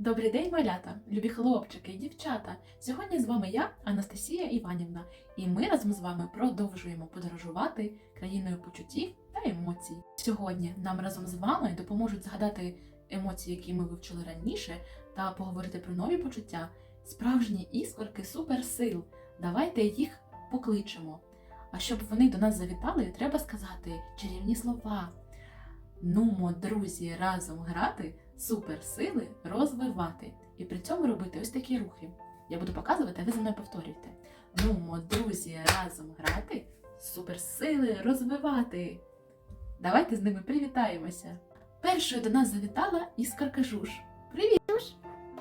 Добрий день, малята, любі хлопчики і дівчата. Сьогодні з вами я, Анастасія Іванівна, і ми разом з вами продовжуємо подорожувати країною почуттів та емоцій. Сьогодні нам разом з вами допоможуть згадати емоції, які ми вивчили раніше, та поговорити про нові почуття, справжні іскорки суперсил. Давайте їх покличемо. А щоб вони до нас завітали, треба сказати чарівні слова. Нумо, друзі, разом грати, суперсили розвивати. І при цьому робити ось такі рухи. Я буду показувати, а ви за мною повторюйте. Нумо, друзі, разом грати, суперсили розвивати. Давайте з ними привітаємося. Першою до нас завітала іскорка Жуж. Привіт!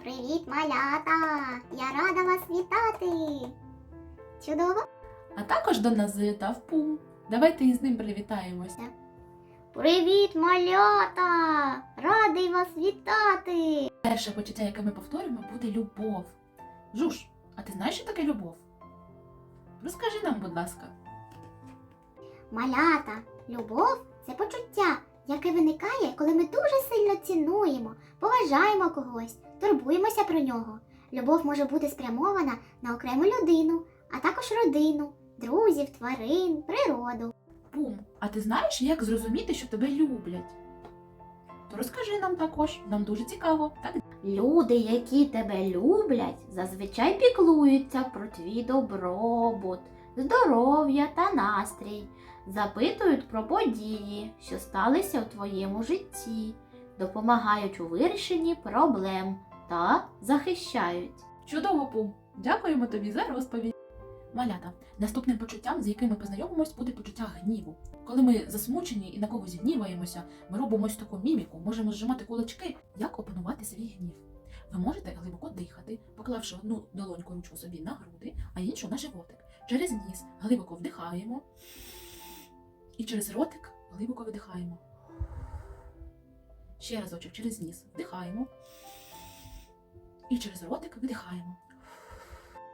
Привіт, малята! Я рада вас вітати! Чудово! А також до нас завітав Пум. Давайте із ним привітаємося. Привіт, малята! Радий вас вітати! Перше почуття, яке ми повторюємо, буде любов. Жуж, а ти знаєш, що таке любов? Розкажи нам, будь ласка. Малята, любов це почуття, яке виникає, коли ми дуже сильно цінуємо, поважаємо когось, турбуємося про нього. Любов може бути спрямована на окрему людину, а також родину, друзів, тварин, природу. Пум, а ти знаєш, як зрозуміти, що тебе люблять? То розкажи нам також, нам дуже цікаво, так? Люди, які тебе люблять, зазвичай піклуються про твій добробут, здоров'я та настрій, запитують про події, що сталися у твоєму житті, допомагають у вирішенні проблем та захищають. Чудово, Пум! Дякуємо тобі за розповідь. Малята, наступним почуттям, з яким ми познайомимось, буде почуття гніву. Коли ми засмучені і на когось гніваємося, ми робимо ось таку міміку, можемо зжимати кулачки, як опанувати свій гнів. Ви можете глибоко дихати, поклавши одну долоньку ручку собі на груди, а іншу на животик. Через ніс глибоко вдихаємо і через ротик глибоко видихаємо. Ще разочок через ніс вдихаємо і через ротик видихаємо.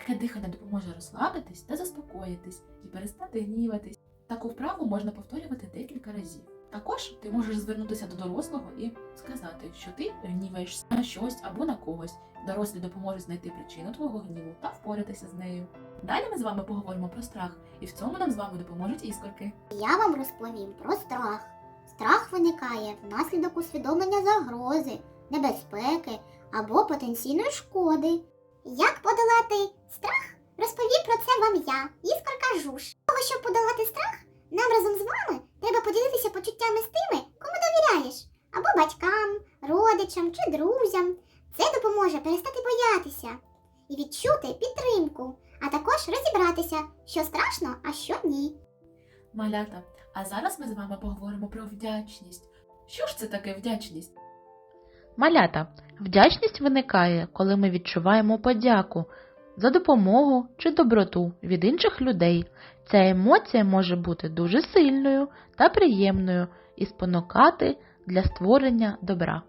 Таке дихання допоможе розслабитись та заспокоїтись і перестати гніватись. Таку вправу можна повторювати декілька разів. Також ти можеш звернутися до дорослого і сказати, що ти гніваєшся на щось або на когось. Дорослі допоможуть знайти причину твого гніву та впоратися з нею. Далі ми з вами поговоримо про страх, і в цьому нам з вами допоможуть іскорки. Я вам розповім про страх. Страх виникає внаслідок усвідомлення загрози, небезпеки або потенційної шкоди. Як подолати страх? Розповім про це вам я, Іскорка. Для того, щоб подолати страх, нам разом з вами треба поділитися почуттями з тими, кому довіряєш, або батькам, родичам чи друзям. Це допоможе перестати боятися і відчути підтримку, а також розібратися, що страшно, а що ні. Малята, а зараз ми з вами поговоримо про вдячність. Що ж це таке вдячність? Малята, вдячність виникає, коли ми відчуваємо подяку за допомогу чи доброту від інших людей. Ця емоція може бути дуже сильною та приємною і спонукати для створення добра.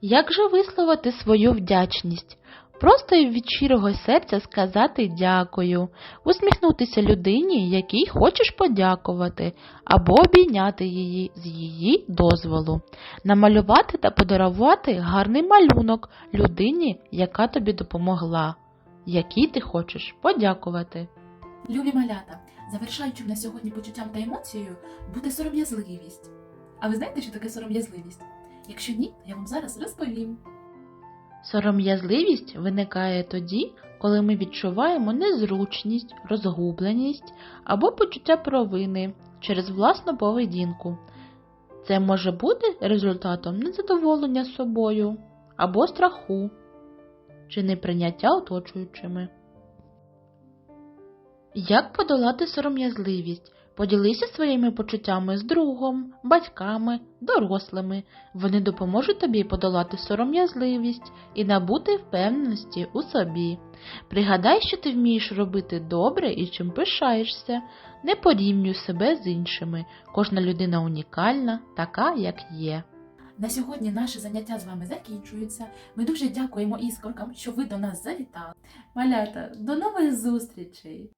Як же висловити свою вдячність? Просто від щирого серця сказати дякую, усміхнутися людині, якій хочеш подякувати, або обійняти її з її дозволу намалювати та подарувати гарний малюнок людині, яка тобі допомогла, якій ти хочеш подякувати. Любі малята, завершаючим на сьогодні почуттям та емоцією буде сором'язливість. А ви знаєте, що таке сором'язливість? Якщо ні, я вам зараз розповім. Сором'язливість виникає тоді, коли ми відчуваємо незручність, розгубленість або почуття провини через власну поведінку. Це може бути результатом незадоволення собою або страху чи неприйняття оточуючими. Як подолати сором'язливість? Поділися своїми почуттями з другом, батьками, дорослими. Вони допоможуть тобі подолати сором'язливість і набути впевненості у собі. Пригадай, що ти вмієш робити добре і чим пишаєшся. Не порівнюй себе з іншими. Кожна людина унікальна, така, як є. На сьогодні наше заняття з вами закінчується. Ми дуже дякуємо іскоркам, що ви до нас завітали. Малята, до нових зустрічей!